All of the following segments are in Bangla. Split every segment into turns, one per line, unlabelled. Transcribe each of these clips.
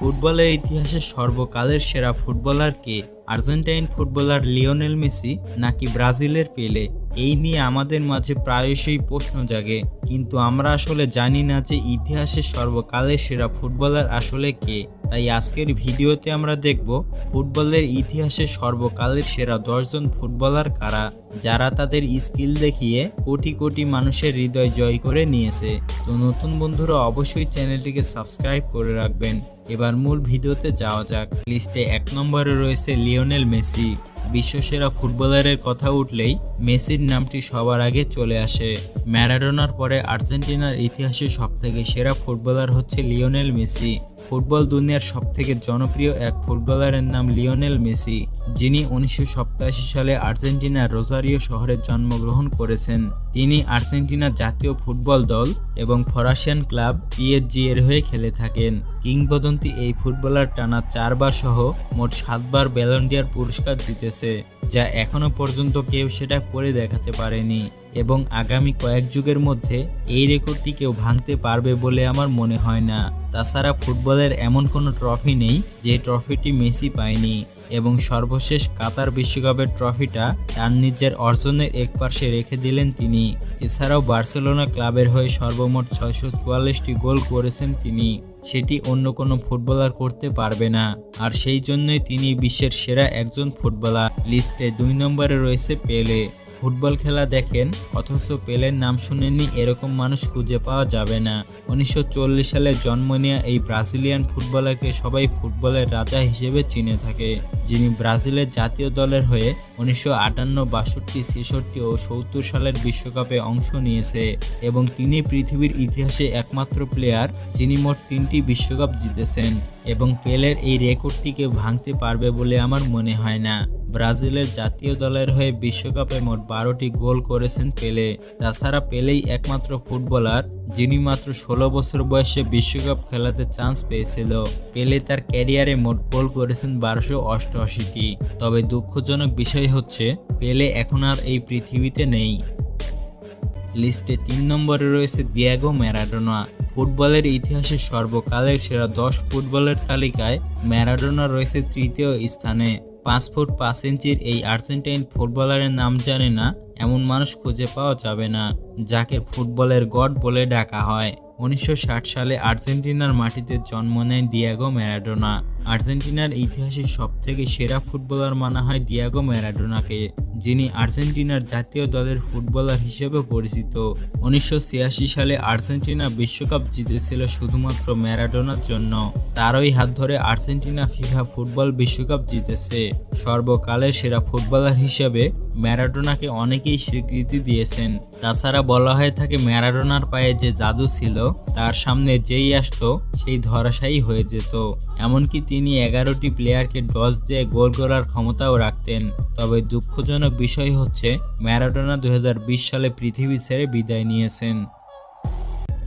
ফুটবলের ইতিহাসে সর্বকালের সেরা ফুটবলার কে? আর্জেন্টাইন ফুটবলার লিওনেল মেসি নাকি ব্রাজিলের পেলে? এই নিয়ে আমাদের মাঝে প্রায়শই প্রশ্ন জাগে। কিন্তু আমরা আসলে জানি না যে ইতিহাসের সর্বকালের সেরা ফুটবলার আসলে কে। তাই আজকের ভিডিওতে আমরা দেখব ফুটবলের ইতিহাসে সর্বকালের সেরা দশজন ফুটবলার কারা, যারা তাদের স্কিল দেখিয়ে কোটি কোটি মানুষের হৃদয় জয় করে নিয়েছে। তো নতুন বন্ধুরা অবশ্যই চ্যানেলটিকে সাবস্ক্রাইব করে রাখবেন। এবার মূল ভিডিওতে যাওয়া যাক। লিস্টে এক নম্বরে রয়েছে লিওনেল মেসি। বিশ্বসেরা ফুটবলারের কথা উঠলেই মেসির নামটি সবার আগে চলে আসে। ম্যারাডোনার পরে আর্জেন্টিনার ইতিহাসে সবথেকে সেরা ফুটবলার হচ্ছে লিওনেল মেসি। ফুটবল দুনিয়ার সবথেকে জনপ্রিয় এক ফুটবলারের নাম লিওনেল মেসি, যিনি উনিশশো সাতাশি সালে আর্জেন্টিনার রোজারিও শহরে জন্মগ্রহণ করেছেন। তিনি আর্জেন্টিনা জাতীয় ফুটবল দল এবং ফরাসিয়ান ক্লাব পিএসজি এর হয়ে খেলে থাকেন। কিংবদন্তি এই ফুটবলার টানা চারবার সহ মোট সাতবার ব্যালন্ডিয়ার পুরস্কার জিতেছে, যা এখনও পর্যন্ত কেউ সেটা করে দেখাতে পারেনি। এবং আগামী কয়েক যুগের মধ্যে এই রেকর্ডটি কেউ ভাঙতে পারবে বলে আমার মনে হয় না। তাছাড়া ফুটবলের এমন কোনো ট্রফি নেই যে ট্রফিটি মেসি পায়নি এবং সর্বশেষ কাতার বিশ্বকাপের ট্রফিটা তার নিজের অর্জনের এক পাশে রেখে দিলেন তিনি। এছাড়াও বার্সেলোনা ক্লাবের হয়ে সর্বমোট ছয়শো চুয়াল্লিশটি গোল করেছেন তিনি। সেটি অন্য কোনো ফুটবলার করতে পারবে না। আর সেই জন্যই তিনি বিশ্বের সেরা একজন ফুটবলার। লিস্টে দুই নম্বরে রয়েছে পেলে। ফুটবল খেলা দেখেন, অথচ পেলের নাম শুনেননি এরকম মানুষ খুঁজে পাওয়া যাবে না। উনিশশো চল্লিশ সালে জন্ম নেওয়া এই ব্রাজিলিয়ান ফুটবলারকে সবাই ফুটবলের রাজা হিসেবে চিনে থাকে, যিনি ব্রাজিলের জাতীয় দলের হয়ে উনিশশো আটান্ন, বাষট্টি, ছেষট্টি ও সত্তর সালের বিশ্বকাপে অংশ নিয়েছে এবং তিনি পৃথিবীর ইতিহাসে একমাত্র প্লেয়ার যিনি মোট তিনটি বিশ্বকাপ জিতেছেন। এবং পেলের এই রেকর্ডটিকে ভাঙতে পারবে বলে আমার মনে হয় না। ব্রাজিলের জাতীয় দলের হয়ে বিশ্বকাপে মোট বারোটি গোল করেছেন পেলে। তাছাড়া পেলেই একমাত্র ফুটবলার, যিনি মাত্র ষোলো বছর বয়সে বিশ্বকাপ খেলাতে চান্স পেয়েছিল। পেলে তার ক্যারিয়ারে মোট গোল করেছেন বারোশো অষ্টআশিটি। তবে দুঃখজনক বিষয় হচ্ছে, পেলে এখন আর এই পৃথিবীতে নেই। লিস্টে তিন নম্বরে রয়েছে দিয়াগো ম্যারাডোনা। ফুটবলের ইতিহাসে সর্বকালের সেরা দশ ফুটবলের তালিকায় ম্যারাডোনা রয়েছে তৃতীয় স্থানে। পাঁচ ফুট পাঁচ ইঞ্চির এই আর্জেন্টাইন ফুটবলারের নাম জানে না, এমন মানুষ খুঁজে পাওয়া যাবে না, যাকে ফুটবলের গড বলে ডাকা হয়। উনিশশো ষাট সালে আর্জেন্টিনার মাটিতে জন্ম নেয় ডিয়াগো ম্যারাডোনা। আর্জেন্টিনার ইতিহাসে সবথেকে সেরা ফুটবলার মানা হয় দিয়াগো ম্যারাডোনাকে, যিনি আর্জেন্টিনার জাতীয় দলের ফুটবলার হিসেবে পরিচিত। উনিশশো ছিয়াশি সালে আর্জেন্টিনা বিশ্বকাপ জিতেছিল শুধুমাত্র ম্যারাডোনার জন্য। তারই হাত ধরে আর্জেন্টিনা ফিফা ফুটবল বিশ্বকাপ জিতেছে। সর্বকালের সেরা ফুটবলার হিসেবে ম্যারাডোনাকে অনেকেই স্বীকৃতি দিয়েছেন। তাছাড়া বলা হয়ে থাকে ম্যারাডোনার পায়ে যে জাদু ছিল, তার সামনে যেই আসতো, সেই ধরাশায়ী হয়ে যেত। এমনকি তিনি এগারোটি প্লেয়ারকে ডস দিয়ে গোল করার ক্ষমতাও রাখতেন। তবে দুঃখজনক বিষয় হচ্ছে, ম্যারাডোনা দু হাজার বিশ সালে পৃথিবী ছেড়ে বিদায় নিয়েছেন।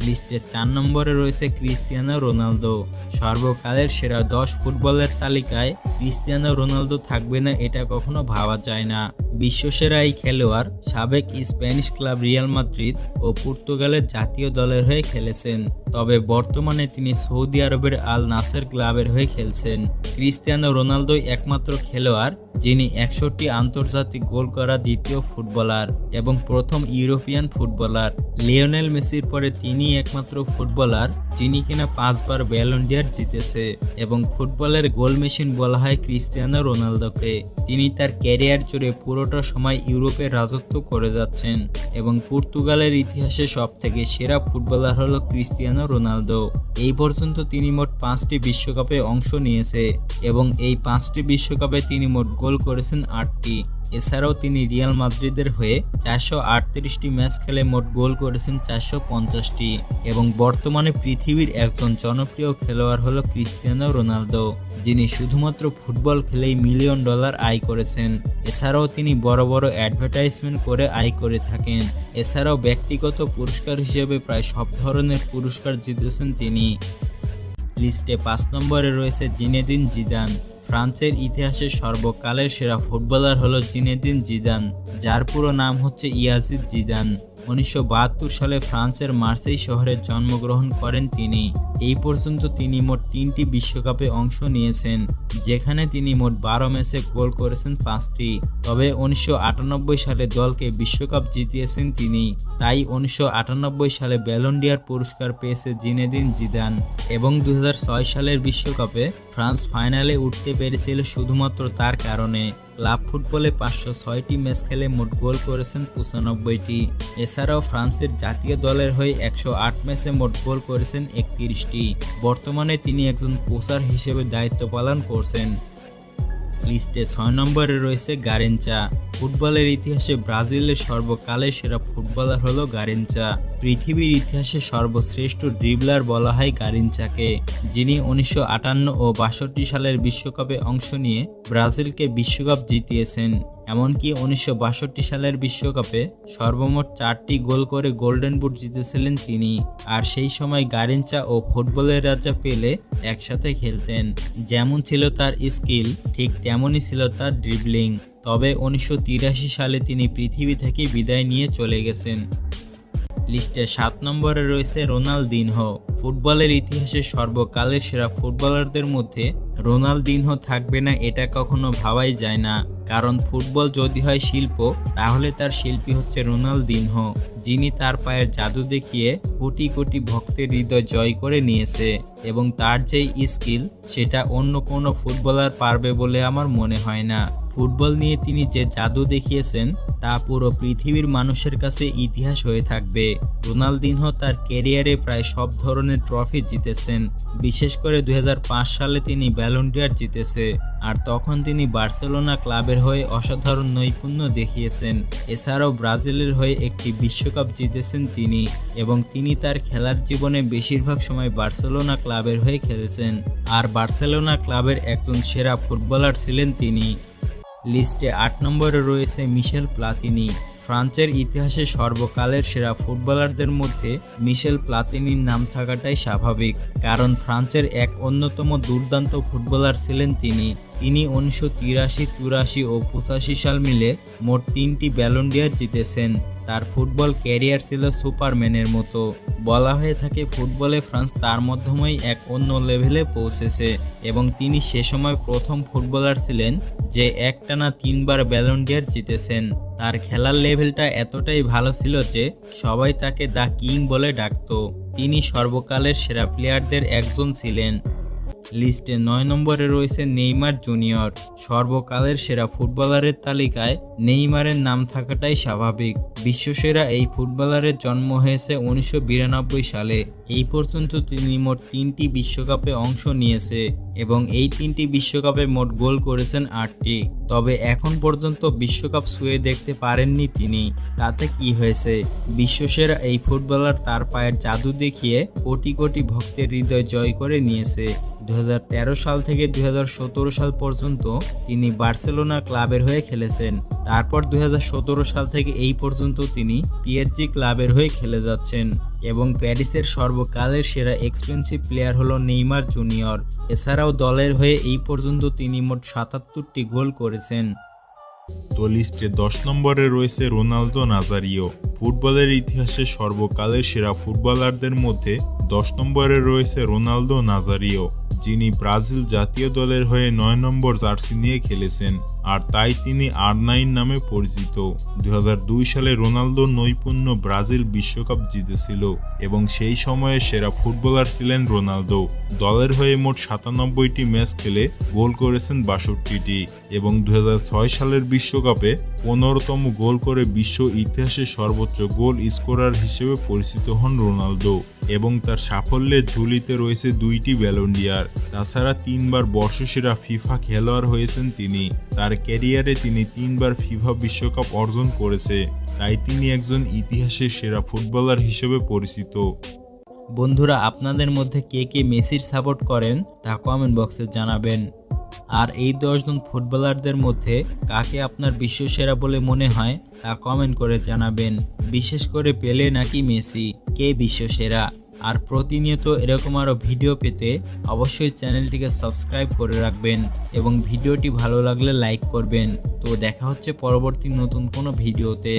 লিস্টে চার নম্বরে রয়েছে ক্রিস্টিয়ানো রোনালদো। সর্বকালের সেরা দশ ফুটবলের তালিকায় ক্রিস্তিয়ানো রোনালদো থাকবে না এটা কখনো ভাবা যায় না। বিশ্বসেরা এই খেলোয়াড় সাবেক স্প্যানিশ ক্লাব রিয়াল মাদ্রিদ ও পর্তুগালের জাতীয় দলের হয়ে খেলেছেন। তবে বর্তমানে তিনি সৌদি আরবের আল নাসের ক্লাবের হয়ে খেলছেন। ক্রিস্টিয়ানো রোনালদোই একমাত্র খেলোয়াড় যিনি একষট্টি আন্তর্জাতিক গোল করা দ্বিতীয় ফুটবলার এবং প্রথম ইউরোপিয়ান ফুটবলার। লিওনেল মেসির পরে তিনি একমাত্র ফুটবলার, যিনি কিনা পাঁচবার ব্যালন্ডিয়ার জিতেছে এবং ফুটবলের গোল মেশিন বলা হয় ক্রিস্টিয়ানো রোনালদোকে। তিনি তার ক্যারিয়ার জুড়ে পুরোটা সময় ইউরোপে রাজত্ব করে যাচ্ছেন এবং পর্তুগালের ইতিহাসে সব থেকে সেরা ফুটবলার হলো ক্রিস্টিয়ানো রোনালদো। এই পর্যন্ত তিনি মোট পাঁচটি বিশ্বকাপে অংশ নিয়েছে এবং এই পাঁচটি বিশ্বকাপে তিনি মোট গোল করেছেন আটটি। এছাড়াও তিনি রিয়াল মাদ্রিদের হয়ে চারশো আটত্রিশটি ম্যাচ খেলে মোট গোল করেছেন চারশো পঞ্চাশটি এবং বর্তমানে পৃথিবীর একজন জনপ্রিয় খেলোয়াড় হলো ক্রিস্টিয়ানো রোনালদো, যিনি শুধুমাত্র ফুটবল খেলেই মিলিয়ন ডলার আয় করেছেন। এছাড়াও তিনি বড় বড় অ্যাডভার্টাইজমেন্ট করে আয় করে থাকেন। এছাড়াও ব্যক্তিগত পুরস্কার হিসেবে প্রায় সব ধরনের পুরস্কার জিতেছেন তিনি। লিস্টে পাঁচ নম্বরে রয়েছে জিনেদিন জিদান। ফ্রান্সের ইতিহাসে সর্বকালের সেরা ফুটবলার হলো জিনেদিন জিদান যার পুরো নাম হচ্ছে ইয়াসিদ জিদান। উনিশশো বাহাত্তর সালে ফ্রান্সের মার্সেই শহরে জন্মগ্রহণ করেন তিনি। এই পর্যন্ত তিনি মোট তিনটি বিশ্বকাপে অংশ নিয়েছেন, যেখানে তিনি মোট বারো ম্যাচে গোল করেছেন পাঁচটি। তবে উনিশশো আটানব্বই সালে দলকে বিশ্বকাপ জিতিয়েছেন তিনি। তাই উনিশশো আটানব্বই সালে ব্যালন্ডিয়ার পুরস্কার পেয়েছে জিনেদিন জিদান এবং দু হাজার ছয় সালের বিশ্বকাপে ফ্রান্স ফাইনালে উঠতে পেরেছিল শুধুমাত্র তার কারণে। ক্লাব ফুটবলে পাঁচশো ছয়টি ম্যাচ খেলে মোট গোল করেছেন পঁচানব্বইটি। এছাড়াও ফ্রান্সের জাতীয় দলের হয়ে একশো আট ম্যাচে মোট গোল করেছেন একত্রিশটি। বর্তমানে তিনি একজন কোচার হিসেবে দায়িত্ব পালন করছেন। লিস্টে ছয় নম্বরে রয়েছে গারেঞ্চা। ফুটবলের ইতিহাসে ব্রাজিলের সর্বকালের সেরা ফুটবলার হলো গারেঞ্চা পৃথিবীর ইতিহাসে সর্বশ্রেষ্ঠ ড্রিবলার বলা হয় গারিঞ্চাকে যিনি উনিশশো আটান্ন ও বাষট্টি সালের বিশ্বকাপে অংশ নিয়ে ব্রাজিলকে বিশ্বকাপ জিতিয়েছেন। এমনকি উনিশশো বাষট্টি সালের বিশ্বকাপে সর্বমোট চারটি গোল করে গোল্ডেন বুট জিতেছিলেন তিনি। আর সেই সময় গারিঞ্চা ও ফুটবলের রাজা পেলে একসাথে খেলতেন। যেমন ছিল তার স্কিল, ঠিক তেমনই ছিল তার ড্রিবলিং তবে উনিশশো তিরাশি সালে তিনি পৃথিবী থেকে বিদায় নিয়ে চলে গেছেন। লিস্টে সাত নম্বরে রয়েছে রোনালদিনহো। ফুটবলের ইতিহাসে সর্বকালের সেরা ফুটবলারদের মধ্যে রোনালদিনহো থাকবে না এটা কখনো ভাবাই যায় না। কারণ ফুটবল যদি হয় শিল্প, তাহলে তার শিল্পী হচ্ছে রোনালদিনহো, যিনি তার পায়ের জাদু দেখিয়ে কোটি কোটি ভক্তের হৃদয় জয় করে নিয়েছে এবং তার যেই স্কিল, সেটা অন্য কোনো ফুটবলার পারবে বলে আমার মনে হয় না। ফুটবল নিয়ে তিনি যে জাদু দেখিয়েছেন, তা পুরো পৃথিবীর মানুষের কাছে ইতিহাস হয়ে থাকবে। রোনালদিনহো তার ক্যারিয়ারে প্রায় সব ধরনের ট্রফি জিতেছেন। বিশেষ করে দুই হাজার পাঁচ সালে তিনি ব্যালন্ডিয়ার জিতেছে, আর তখন তিনি বার্সেলোনা ক্লাবের হয়ে অসাধারণ নৈপুণ্য দেখিয়েছেন। এছাড়াও ব্রাজিলের হয়ে একটি বিশ্বকাপ জিতেছেন তিনি, এবং তিনি তার খেলার জীবনে বেশিরভাগ সময় বার্সেলোনা ক্লাবের হয়ে খেলেছেন। আর বার্সেলোনা ক্লাবের একজন সেরা ফুটবলার ছিলেন তিনি। লিস্টে আট নম্বরে রয়েছে মিশেল প্লাতিনি। ফ্রান্সের ইতিহাসে সর্বকালের সেরা ফুটবলারদের মধ্যে মিশেল প্লাতিনির নাম থাকাটাই স্বাভাবিক, কারণ ফ্রান্সের এক অন্যতম দুর্দান্ত ফুটবলার ছিলেন তিনি। তিনি উনিশশো তিরাশি, চুরাশি ও পঁচাশি সাল মিলে মোট তিনটি ব্যালন্ডিয়ার জিতেছেন। তার ফুটবল ক্যারিয়ার ছিল সুপারম্যানের মতো। বলা হয়ে থাকে, ফুটবলে ফ্রান্স তার মাধ্যমেই এক অন্য লেভেলে পৌঁছেছে এবং তিনি সে সময় প্রথম ফুটবলার ছিলেন যে একটানা তিনবার ব্যালন্ডিয়ার জিতেছেন। তার খেলার লেভেলটা এতটাই ভালো ছিল যে সবাই তাকে দ্য কিং বলে ডাকত। তিনি সর্বকালের সেরা প্লেয়ারদের একজন ছিলেন। লিস্টে নয় নম্বরে রয়েছে নেইমার জুনিয়র। সর্বকালের সেরা ফুটবলারের তালিকায় নেইমারের নাম থাকাটাই স্বাভাবিক। বিশ্বসেরা এই ফুটবলারের জন্ম হয়েছে উনিশশো বিরানব্বই সালে। এই পর্যন্ত তিনি মোট তিনটি বিশ্বকাপে অংশ নিয়েছে এবং এই তিনটি বিশ্বকাপে মোট গোল করেছেন আটটি। তবে এখন পর্যন্ত বিশ্বকাপ ছুঁয়ে দেখতে পারেননি তিনি। তাতে কি হয়েছে? বিশ্বসেরা এই ফুটবলার তার পায়ের জাদু দেখিয়ে কোটি কোটি ভক্তের হৃদয় জয় করে নিয়েছে। দুই হাজার তেরো সাল থেকে দুই হাজার সতেরো সাল পর্যন্ত তিনি বার্সেলোনা ক্লাবের হয়ে খেলেছেন। তারপর দুই হাজার সতেরো সাল থেকে এই পর্যন্ত তিনি পিএসজি ক্লাবের হয়ে খেলে যাচ্ছেন এবং প্যারিসের সর্বকালের সেরা এক্সপেন্সিভ প্লেয়ার হলো নেইমার জুনিয়র। এছাড়াও দলের হয়ে এই পর্যন্ত তিনি মোট সাতাত্তরটি গোল করেছেন।
তো লিস্টে দশ নম্বরে রয়েছে রোনালদো নাজারিও। ফুটবলের ইতিহাসে সর্বকালের সেরা ফুটবলারদের মধ্যে দশ নম্বরে রয়েছে রোনালদো নাজারিও। যিনি ব্রাজিল জাতীয় দলের হয়ে নয় নম্বর জার্সি নিয়ে খেলেছেন। আর তাই তিনি আর নাইন নামে পরিচিত। দুই হাজার দুই সালে রোনালদো নৈপুণ্য ব্রাজিল বিশ্বকাপ জিতেছিল এবং সেই সময়ে সেরা ফুটবলার ছিলেন রোনালদো। দলের হয়ে মোট সাতানব্বইটি ম্যাচ খেলে গোল করেছেন বাষট্টিটি এবং দু হাজার ছয় সালের বিশ্বকাপে পনেরোতম গোল করে বিশ্ব ইতিহাসে সর্বোচ্চ গোল স্কোরার হিসেবে পরিচিত হন রোনালদো এবং তার সাফল্যের ঝুলিতে রয়েছে দুইটি ব্যালন্ডিয়ার তাছাড়া তিনবার বর্ষসেরা ফিফা খেলোয়াড় হয়েছেন তিনি। তার ক্যারিয়ারে তিনি তিনবার ফিফা বিশ্বকাপ অর্জন করেছে, তাই তিনি একজন ইতিহাসের সেরা ফুটবলার হিসেবে পরিচিত।
বন্ধুরা, আপনাদের মধ্যে কে কে মেসির সাপোর্ট করেন তা কমেন্ট বক্সে জানাবেন। আর এই দশজন ফুটবলারদের মধ্যে কাকে আপনার বিশ্বসেরা বলে মনে হয় তা কমেন্ট করে জানাবেন। বিশেষ করে পেলে নাকি মেসি? কে বিশ্বসেরা আর প্রতিনিয়ত এরকম আরও ভিডিও পেতে অবশ্যই চ্যানেলটিকে সাবস্ক্রাইব করে রাখবেন এবং ভিডিওটি ভালো লাগলে লাইক করবেন। তো দেখা হচ্ছে পরবর্তী নতুন কোনো ভিডিওতে।